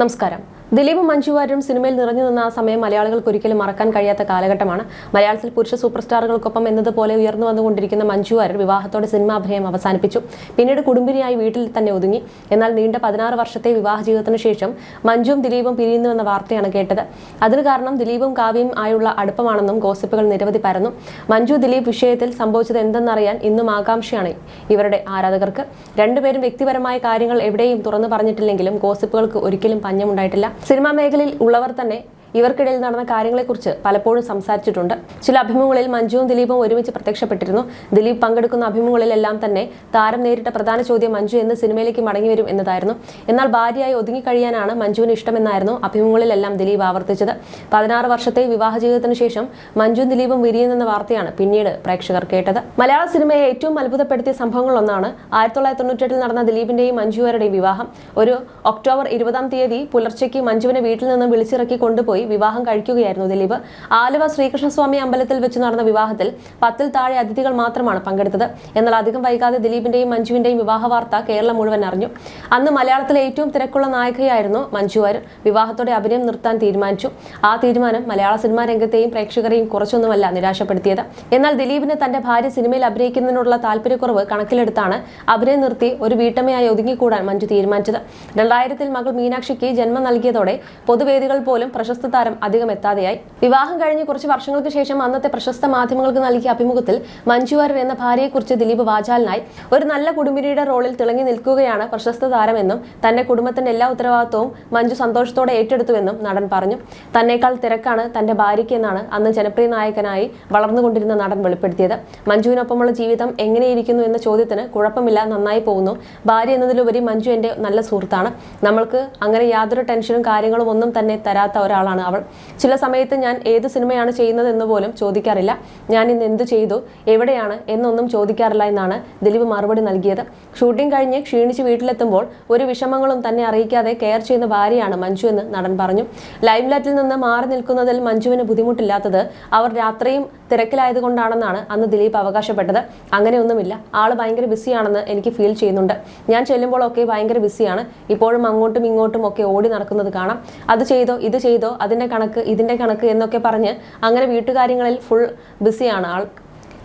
നമസ്കാരം. ദിലീപും മഞ്ജു വാര്യരും സിനിമയിൽ നിറഞ്ഞു നിന്ന ആ സമയം മലയാളികൾക്ക് ഒരിക്കലും മറക്കാൻ കഴിയാത്ത കാലഘട്ടമാണ്. മലയാളത്തിൽ പുരുഷ സൂപ്പർ സ്റ്റാറുകൾക്കൊപ്പം എന്നതുപോലെ ഉയർന്നു വന്നുകൊണ്ടിരിക്കുന്ന മഞ്ജു വാര്യർ വിവാഹത്തോടെ സിനിമാഭിനയം അവസാനിപ്പിച്ചു. പിന്നീട് കുടുംബിനിയായി വീട്ടിൽ തന്നെ ഒതുങ്ങി. എന്നാൽ നീണ്ട പതിനാറ് വർഷത്തെ വിവാഹ ജീവിതത്തിന് ശേഷം മഞ്ജുവും ദിലീപും പിരിയുന്നുവെന്ന വാർത്തയാണ് കേട്ടത്. അതിന് കാരണം ദിലീപും കാവ്യയും ആയുള്ള അടുപ്പമാണെന്നും ഗോസിപ്പുകൾ നിരവധി പരന്നു. മഞ്ജു ദിലീപ് വിഷയത്തിൽ സംഭവിച്ചത് എന്തെന്നറിയാൻ ഇന്നും ആകാംക്ഷയാണ് ഇവരുടെ ആരാധകർക്ക്. രണ്ടുപേരും വ്യക്തിപരമായ കാര്യങ്ങൾ എവിടെയും തുറന്നു പറഞ്ഞിട്ടില്ലെങ്കിലും ഗോസിപ്പുകൾക്ക് ഒരിക്കലും പഞ്ഞമുണ്ടായിട്ടില്ല. സിനിമാ മേഖലയിൽ ഉള്ളവർ തന്നെ ഇവർക്കിടയിൽ നടന്ന കാര്യങ്ങളെക്കുറിച്ച് പലപ്പോഴും സംസാരിച്ചിട്ടുണ്ട്. ചില അഭിമുഖങ്ങളിൽ മഞ്ജുവും ദിലീപും ഒരുമിച്ച് പ്രത്യക്ഷപ്പെട്ടിരുന്നു. ദിലീപ് പങ്കെടുക്കുന്ന അഭിമുഖങ്ങളിലെല്ലാം തന്നെ താരം നേരിട്ട പ്രധാന ചോദ്യം മഞ്ജു എന്ന് സിനിമയിലേക്ക് മടങ്ങിവരും എന്നതായിരുന്നു. എന്നാൽ ഭാര്യയായി ഒതുങ്ങിക്കഴിയാനാണ് മഞ്ജുവിന് ഇഷ്ടമെന്നായിരുന്നു അഭിമുഖങ്ങളിലെല്ലാം ദിലീപ് ആവർത്തിച്ചത്. പതിനാറ് വർഷത്തെ വിവാഹ ജീവിതത്തിന് ശേഷം മഞ്ജുവും ദിലീപും വിരിയുന്നെന്ന വാർത്തയാണ് പിന്നീട് പ്രേക്ഷകർ കേട്ടത്. മലയാള സിനിമയെ ഏറ്റവും അത്ഭുതപ്പെടുത്തിയ സംഭവങ്ങളൊന്നാണ് ആയിരത്തി തൊള്ളായിരത്തി തൊണ്ണൂറ്റെട്ടിൽ നടന്ന ദിലീപിന്റെയും മഞ്ജുവരുടെയും വിവാഹം. ഒരു ഒക്ടോബർ ഇരുപതാം തീയതി പുലർച്ചയ്ക്ക് മഞ്ജുവിനെ വീട്ടിൽ നിന്ന് വിളിച്ചിറക്കി കൊണ്ടുപോയി വിവാഹം കഴിക്കുകയായിരുന്നു ദിലീപ്. ആലുവ ശ്രീകൃഷ്ണസ്വാമി അമ്പലത്തിൽ വെച്ച് നടന്ന വിവാഹത്തിൽ പത്തിൽ താഴെ അതിഥികൾ മാത്രമാണ് പങ്കെടുത്തത്. എന്നാൽ അധികം വൈകാതെ ദിലീപിന്റെയും മഞ്ജുവിന്റെയും വിവാഹ വാർത്ത കേരളം മുഴുവൻ അറിഞ്ഞു. അന്ന് മലയാളത്തിലെ ഏറ്റവും തിരക്കുള്ള നായികയായിരുന്നു മഞ്ജു വാര്യർ. വിവാഹത്തോടെ അഭിനയം നിർത്താൻ തീരുമാനിച്ചു. ആ തീരുമാനം മലയാള സിനിമാ രംഗത്തെയും പ്രേക്ഷകരെയും കുറച്ചൊന്നുമല്ല നിരാശപ്പെടുത്തിയത്. എന്നാൽ ദിലീപിന് തന്റെ ഭാര്യ സിനിമയിൽ അഭിനയിക്കുന്നതിനുള്ള താല്പര്യക്കുറവ് കണക്കിലെടുത്താണ് അഭിനയം നിർത്തി ഒരു വീട്ടമ്മയായി ഒതുങ്ങിക്കൂടാൻ മഞ്ജു തീരുമാനിച്ചത്. രണ്ടായിരത്തിൽ മകൾ മീനാക്ഷിക്ക് ജന്മം നൽകിയതോടെ പൊതുവേദികൾ പോലും പ്രശസ്ത താരം അധികം എത്താതെയായി. വിവാഹം കഴിഞ്ഞ് കുറച്ച് വർഷങ്ങൾക്ക് ശേഷം അന്നത്തെ പ്രശസ്ത മാധ്യമങ്ങൾക്ക് നൽകിയ അഭിമുഖത്തിൽ മഞ്ജു വാര്യർ എന്ന ഭാര്യയെക്കുറിച്ച് ദിലീപ് വാചാലനായി ഒരു നല്ല കുടുംബിനിയുടെ റോളിൽ തിളങ്ങി നിൽക്കുകയാണ് പ്രശസ്ത താരമെന്നും തന്റെ കുടുംബത്തിന്റെ എല്ലാ ഉത്തരവാദിത്വവും മഞ്ജു സന്തോഷത്തോടെ ഏറ്റെടുത്തുവെന്നും നടൻ പറഞ്ഞു. തന്നേക്കാൾ തിരക്കാണ് തന്റെ ഭാര്യയ്ക്ക് എന്നാണ് അന്ന് ജനപ്രിയ നായകനായി വളർന്നുകൊണ്ടിരുന്ന നടൻ വെളിപ്പെടുത്തിയത്. മഞ്ജുവിനൊപ്പമുള്ള ജീവിതം എങ്ങനെയിരിക്കുന്നു എന്ന ചോദ്യത്തിന് കുഴപ്പമില്ല നന്നായി പോകുന്നു. ഭാര്യ എന്നതിലുപരി മഞ്ജു എന്റെ നല്ല സുഹൃത്താണ്. നമ്മൾക്ക് അങ്ങനെ യാതൊരു ടെൻഷനും കാര്യങ്ങളും ഒന്നും തന്നെ തരാത്ത ഒരാളാണ് അവൾ. ചില സമയത്ത് ഞാൻ ഏത് സിനിമയാണ് ചെയ്യുന്നത് എന്ന് പോലും ചോദിക്കാറില്ല. ഞാൻ ഇന്ന് എന്ത് ചെയ്തു എവിടെയാണ് എന്നൊന്നും ചോദിക്കാറില്ല എന്നാണ് ദിലീപ് മറുപടി നൽകിയത്. ഷൂട്ടിംഗ് കഴിഞ്ഞ് ക്ഷീണിച്ച് വീട്ടിലെത്തുമ്പോൾ ഒരു വിഷമങ്ങളും തന്നെ അറിയിക്കാതെ കെയർ ചെയ്യുന്ന ഭാര്യയാണ് മഞ്ജു എന്ന് നടൻ പറഞ്ഞു. ലൈവ് ലൈറ്റിൽ നിന്ന് മാറി നിൽക്കുന്നതിൽ മഞ്ജുവിന് ബുദ്ധിമുട്ടില്ലാത്തത് അവർ രാത്രിയും തിരക്കിലായതുകൊണ്ടാണെന്നാണ് അന്ന് ദിലീപ് അവകാശപ്പെട്ടത്. അങ്ങനെയൊന്നുമില്ല. ആൾ ഭയങ്കര ബിസിയാണെന്ന് എനിക്ക് ഫീൽ ചെയ്യുന്നുണ്ട്. ഞാൻ ചെല്ലുമ്പോഴൊക്കെ ഭയങ്കര ബിസിയാണ്. ഇപ്പോഴും അങ്ങോട്ടും ഇങ്ങോട്ടും ഒക്കെ ഓടി നടക്കുന്നത് കാണാം. അത് ചെയ്തോ ഇത് ചെയ്തോ അതിന്റെ കണക്ക് ഇതിന്റെ കണക്ക് എന്നൊക്കെ പറഞ്ഞ് അങ്ങനെ വീട്ടുകാര്യങ്ങളിൽ ഫുൾ ബിസിയാണ് ആൾ.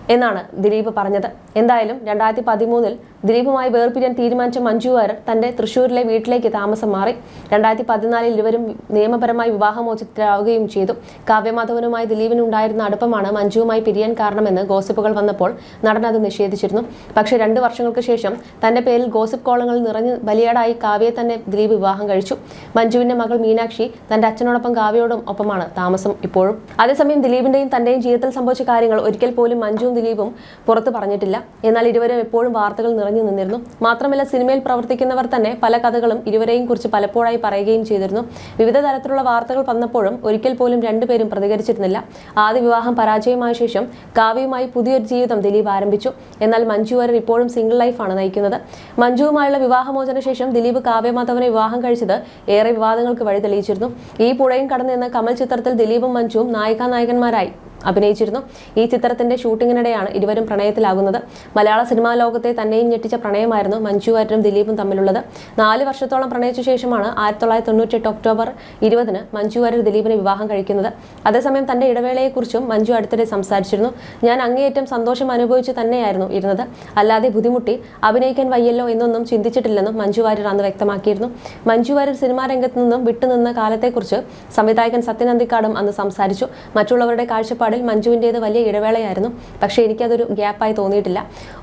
എന്നാണ് ദിലീപ് പറഞ്ഞത്. എന്തായാലും രണ്ടായിരത്തി പതിമൂന്നിൽ ദിലീപുമായി വേർപിരിയാൻ തീരുമാനിച്ച മഞ്ജു വാര്യർ തന്റെ തൃശൂരിലെ വീട്ടിലേക്ക് താമസം മാറി. രണ്ടായിരത്തി പതിനാലിൽ ഇരുവരും നിയമപരമായി വിവാഹമോചിതരാവുകയും ചെയ്തു. കാവ്യമാധവനുമായി ദിലീപിനുണ്ടായിരുന്ന അടുപ്പമാണ് മഞ്ജുവുമായി പിരിയാൻ കാരണമെന്ന് ഗോസിപ്പുകൾ വന്നപ്പോൾ നടൻ അത് നിഷേധിച്ചിരുന്നു. പക്ഷേ രണ്ട് വർഷങ്ങൾക്ക് ശേഷം തന്റെ പേരിൽ ഗോസിപ്പ് കോളങ്ങൾ നിറഞ്ഞ് ബലിയാടായി കാവ്യയെ തന്നെ ദിലീപ് വിവാഹം കഴിച്ചു. മഞ്ജുവിന്റെ മകൾ മീനാക്ഷി തന്റെ അച്ഛനോടൊപ്പം കാവ്യയോടും ഒപ്പമാണ് താമസം ഇപ്പോഴും. അതേസമയം ദിലീപിന്റെയും തന്റെയും ജീവിതത്തിൽ സംഭവിച്ച കാര്യങ്ങൾ ഒരിക്കൽ പോലും മഞ്ജുവും ദിലീപും പുറത്തു പറഞ്ഞിട്ടില്ല. എന്നാൽ ഇരുവരും എപ്പോഴും വാർത്തകൾ നിറഞ്ഞു നിന്നിരുന്നു. മാത്രമല്ല സിനിമയിൽ പ്രവർത്തിക്കുന്നവർ തന്നെ പല കഥകളും ഇരുവരെയും കുറിച്ച് പലപ്പോഴായി പറയുകയും ചെയ്തിരുന്നു. വിവിധ തരത്തിലുള്ള വാർത്തകൾ വന്നപ്പോഴും ഒരിക്കൽ പോലും രണ്ടുപേരും പ്രതികരിച്ചിരുന്നില്ല. ആദ്യ വിവാഹം പരാജയമായ ശേഷം കാവ്യയുമായി പുതിയൊരു ജീവിതം ദിലീപ് ആരംഭിച്ചു. എന്നാൽ മഞ്ജു വാര്യർ ഇപ്പോഴും സിംഗിൾ ലൈഫാണ് നയിക്കുന്നത്. മഞ്ജുവുമായുള്ള വിവാഹമോചന ശേഷം ദിലീപ് കാവ്യമാധവനെ വിവാഹം കഴിച്ചത് ഏറെ വിവാദങ്ങൾക്ക് വഴി തെളിയിച്ചിരുന്നു. ഈ പുഴയും കടന്നു എന്ന കമൽ ചിത്രത്തിൽ ദിലീപും മഞ്ജുവും നായിക നായകന്മാരായി. അഭിനയിച്ചിരുന്നു. ഈ ചിത്രത്തിന്റെ ഷൂട്ടിങ്ങിനിടെയാണ് ഇരുവരും പ്രണയത്തിലാകുന്നത്. മലയാള സിനിമാ ലോകത്തെ തന്നെയും ഞെട്ടിച്ച പ്രണയമായിരുന്നു മഞ്ജു വാര്യരും ദിലീപും തമ്മിലുള്ളത്. നാല് വർഷത്തോളം പ്രണയിച്ച ശേഷമാണ് ആയിരത്തി തൊള്ളായിരത്തി തൊണ്ണൂറ്റെട്ട് ഒക്ടോബർ ഇരുപതിന് മഞ്ജു വാര്യർ ദിലീപിനെ വിവാഹം കഴിക്കുന്നത്. അതേസമയം തന്റെ ഇടവേളയെക്കുറിച്ചും മഞ്ജു അടുത്തിടെ സംസാരിച്ചിരുന്നു. ഞാൻ അങ്ങേയറ്റം സന്തോഷം അനുഭവിച്ച് തന്നെയായിരുന്നു ഇരുന്നത്. അല്ലാതെ ബുദ്ധിമുട്ടി അഭിനയിക്കാൻ വയ്യല്ലോ എന്നൊന്നും ചിന്തിച്ചിട്ടില്ലെന്നും മഞ്ജു വാര്യർ അന്ന് വ്യക്തമാക്കിയിരുന്നു. മഞ്ജു വാര്യർ സിനിമാ രംഗത്ത് നിന്നും വിട്ടുനിന്ന കാലത്തെക്കുറിച്ച് സംവിധായകൻ സത്യനന്ദിക്കാടും അന്ന് സംസാരിച്ചു. മറ്റുള്ളവരുടെ കാഴ്ചപ്പാടിൽ മഞ്ജുവിന്റേത് വലിയ ഇടവേളയായിരുന്നു. പക്ഷേ എനിക്കതൊരു ഗ്യാപ്പായി തോന്നിയിട്ടില്ല.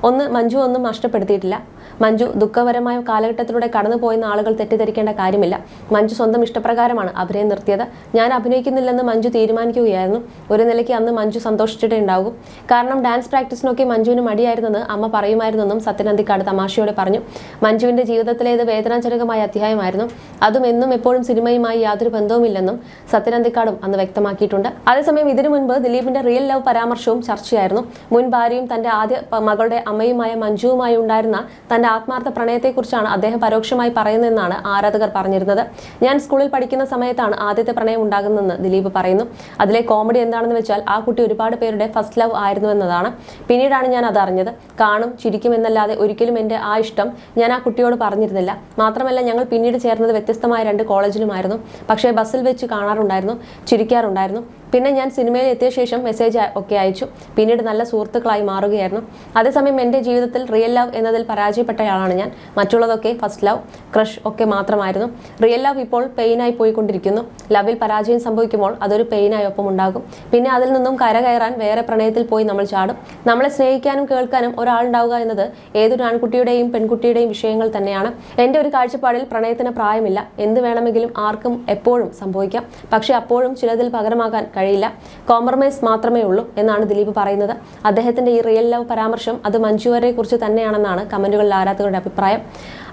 ഒന്ന് മഞ്ജു ഒന്നും നഷ്ടപ്പെടുത്തിയിട്ടില്ല. മഞ്ജു ദുഃഖപരമായ കാലഘട്ടത്തിലൂടെ കടന്നുപോയെന്ന ആളുകൾ തെറ്റിദ്ധരിക്കേണ്ട കാര്യമില്ല. മഞ്ജു സ്വന്തം ഇഷ്ടപ്രകാരമാണ് അഭിനയം നിർത്തിയത്. ഞാൻ അഭിനയിക്കുന്നില്ലെന്ന് മഞ്ജു തീരുമാനിക്കുകയായിരുന്നു. ഒരു നിലയ്ക്ക് അന്ന് മഞ്ജു സന്തോഷിച്ചിട്ടേ ഉണ്ടാകും കാരണം ഡാൻസ് പ്രാക്ടീസിനൊക്കെ മഞ്ജുവിന് മടിയായിരുന്നെന്ന് അമ്മ പറയുമായിരുന്നെന്നും സത്യനന്ദിക്കാട് തമാശയോടെ പറഞ്ഞു. മഞ്ജുവിന്റെ മഞ്ജുവിന്റെ ജീവിതത്തിലേത് വേദനാജനകമായ അധ്യായമായിരുന്നു. അതും എന്നും എപ്പോഴും സിനിമയുമായി യാതൊരു ബന്ധവുമില്ലെന്നും സത്യനന്ദിക്കാടും അന്ന് വ്യക്തമാക്കിയിട്ടുണ്ട്. അതേസമയം ഇതിനു മുൻപ് ദിലീപ് ദിലീപിന്റെ റിയൽ ലവ് പരാമർശവും ചർച്ചയായിരുന്നു. മുൻ ഭാര്യയും തന്റെ ആദ്യ മകളുടെ അമ്മയുമായ മഞ്ജുവുമായി ഉണ്ടായിരുന്ന തന്റെ ആത്മാർത്ഥ പ്രണയത്തെക്കുറിച്ചാണ് അദ്ദേഹം പരോക്ഷമായി പറയുന്നതെന്നാണ് ആരാധകർ പറഞ്ഞിരുന്നത്. ഞാൻ സ്കൂളിൽ പഠിക്കുന്ന സമയത്താണ് ആദ്യത്തെ പ്രണയം ഉണ്ടാകുന്നതെന്ന് ദിലീപ് പറയുന്നു. അതിലെ കോമഡി എന്താണെന്ന് വെച്ചാൽ ആ കുട്ടി ഒരുപാട് പേരുടെ ഫസ്റ്റ് ലവ് ആയിരുന്നു എന്നതാണ്. പിന്നീടാണ് ഞാൻ അത് അറിഞ്ഞത്. കാണും ചിരിക്കും എന്നല്ലാതെ ഒരിക്കലും എന്റെ ആ ഇഷ്ടം ഞാൻ ആ കുട്ടിയോട് പറഞ്ഞിരുന്നില്ല. മാത്രമല്ല ഞങ്ങൾ പിന്നീട് ചേർന്നത് വ്യത്യസ്തമായ രണ്ട് കോളേജിലുമായിരുന്നു. പക്ഷേ ബസ്സിൽ വെച്ച് കാണാറുണ്ടായിരുന്നു ചിരിക്കാറുണ്ടായിരുന്നു. പിന്നെ ഞാൻ സിനിമയിൽ എത്തിയ ശേഷം മെസ്സേജ് ഒക്കെ അയച്ചു. പിന്നീട് നല്ല സുഹൃത്തുക്കളായി മാറുകയായിരുന്നു. അതേസമയം എന്റെ ജീവിതത്തിൽ റിയൽ ലവ് എന്നതിൽ പരാജയപ്പെട്ടയാളാണ് ഞാൻ. മറ്റുള്ളതൊക്കെ ഫസ്റ്റ് ലവ് ക്രഷ് ഒക്കെ മാത്രമായിരുന്നു. റിയൽ ലവ് ഇപ്പോൾ പെയിനായി പോയിക്കൊണ്ടിരിക്കുന്നു. ലവിൽ പരാജയം സംഭവിക്കുമ്പോൾ അതൊരു പെയിനായി ഒപ്പം ഉണ്ടാകും. പിന്നെ അതിൽ നിന്നും കരകയറാൻ വേറെ പ്രണയത്തിൽ പോയി നമ്മൾ ചാടും. നമ്മളെ സ്നേഹിക്കാനും കേൾക്കാനും ഒരാളുണ്ടാവുക എന്നത് ഏതൊരു ആൺകുട്ടിയുടെയും പെൺകുട്ടിയുടെയും വിഷയങ്ങൾ തന്നെയാണ്. എന്റെ ഒരു കാഴ്ചപ്പാടിൽ പ്രണയത്തിന് പ്രായമില്ല. എന്ത് വേണമെങ്കിലും ആർക്കും എപ്പോഴും സംഭവിക്കാം. പക്ഷേ അപ്പോഴും ചിലതിൽ പകരമാകാൻ കഴിയില്ല. കോംപ്രമൈസ് മാത്രമേ ഉള്ളൂ എന്നാണ് ദിലീപ് പറയുന്നത്. അദ്ദേഹത്തിന്റെ ഈ റിയൽ ലവ് പരാമർശം അത് മഞ്ജുവരെ കുറിച്ച് തന്നെയാണെന്നാണ് കമന്റുകളിൽ ആരാധകരുടെ അഭിപ്രായം.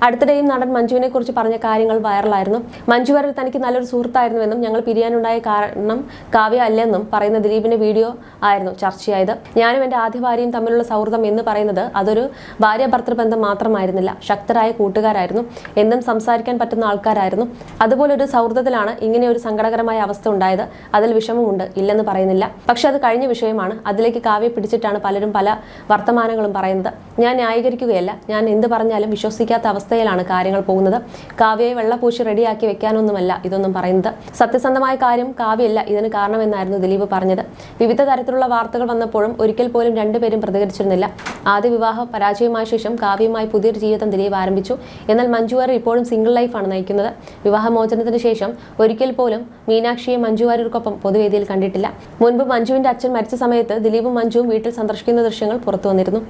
അടുത്തിടെയും നടൻ മഞ്ജുവിനെ കുറിച്ച് പറഞ്ഞ കാര്യങ്ങൾ വൈറലായിരുന്നു മഞ്ജു വരൽ തനിക്ക് നല്ലൊരു സുഹൃത്തായിരുന്നുവെന്നും ഞങ്ങൾ പിരിയാനുണ്ടായ കാരണം കാവ്യ അല്ലെന്നും പറയുന്ന ദിലീപിന്റെ വീഡിയോ ആയിരുന്നു ചർച്ചയായത്. ഞാനും എന്റെ ആദ്യ ഭാര്യയും തമ്മിലുള്ള സൗഹൃദം എന്ന് പറയുന്നത് അതൊരു ഭാര്യ ഭർത്തൃബന്ധം മാത്രമായിരുന്നില്ല. ശക്തരായ കൂട്ടുകാരായിരുന്നു. എന്നും സംസാരിക്കാൻ പറ്റുന്ന ആൾക്കാരായിരുന്നു. അതുപോലെ ഒരു സൗഹൃദത്തിലാണ് ഇങ്ങനെ ഒരു സങ്കടകരമായ അവസ്ഥ ഉണ്ടായത്. അതിൽ വിഷമമുണ്ട്. ഇല്ലെന്ന് പറയുന്നില്ല. പക്ഷെ അത് കഴിഞ്ഞ വിഷയമാണ്. അതിലേക്ക് കാവ്യ പിടിച്ചിട്ടാണ് പലരും പല വർത്തമാനങ്ങളും പറയുന്നത്. ഞാൻ ന്യായീകരിക്കുകയല്ല. ഞാൻ എന്ത് പറഞ്ഞാലും വിശ്വസിക്കാത്ത അവസ്ഥയിലാണ് കാര്യങ്ങൾ പോകുന്നത്. കാവ്യയെ വെള്ളപൂശി റെഡിയാക്കി വെക്കാനൊന്നുമല്ല ഇതൊന്നും പറയുന്നത്. സത്യസന്ധമായ കാര്യം കാവ്യല്ല ഇതിന് കാരണമെന്നായിരുന്നു ദിലീപ് പറഞ്ഞത്. വിവിധ തരത്തിലുള്ള വാർത്തകൾ വന്നപ്പോഴും ഒരിക്കൽ പോലും രണ്ടുപേരും പ്രതികരിച്ചിരുന്നില്ല. ആദ്യ വിവാഹ പരാജയമായ ശേഷം കാവ്യയുമായി പുതിയൊരു ജീവിതം ദിലീപ് ആരംഭിച്ചു. എന്നാൽ മഞ്ജു ഇപ്പോഴും സിംഗിൾ ലൈഫാണ് നയിക്കുന്നത്. വിവാഹമോചനത്തിന് ശേഷം ഒരിക്കൽ പോലും മീനാക്ഷിയെ മഞ്ജു വാര്യർക്കൊപ്പം പൊതുവേദിയിൽ കണ്ടിട്ടില്ല. മുൻപ് മഞ്ജുവിന്റെ അച്ഛൻ മരിച്ച സമയത്ത് ദിലീപും മഞ്ജുവും വീട്ടിൽ സന്ദർശിക്കുന്ന ദൃശ്യങ്ങൾ പുറത്തു വന്നിരുന്നു.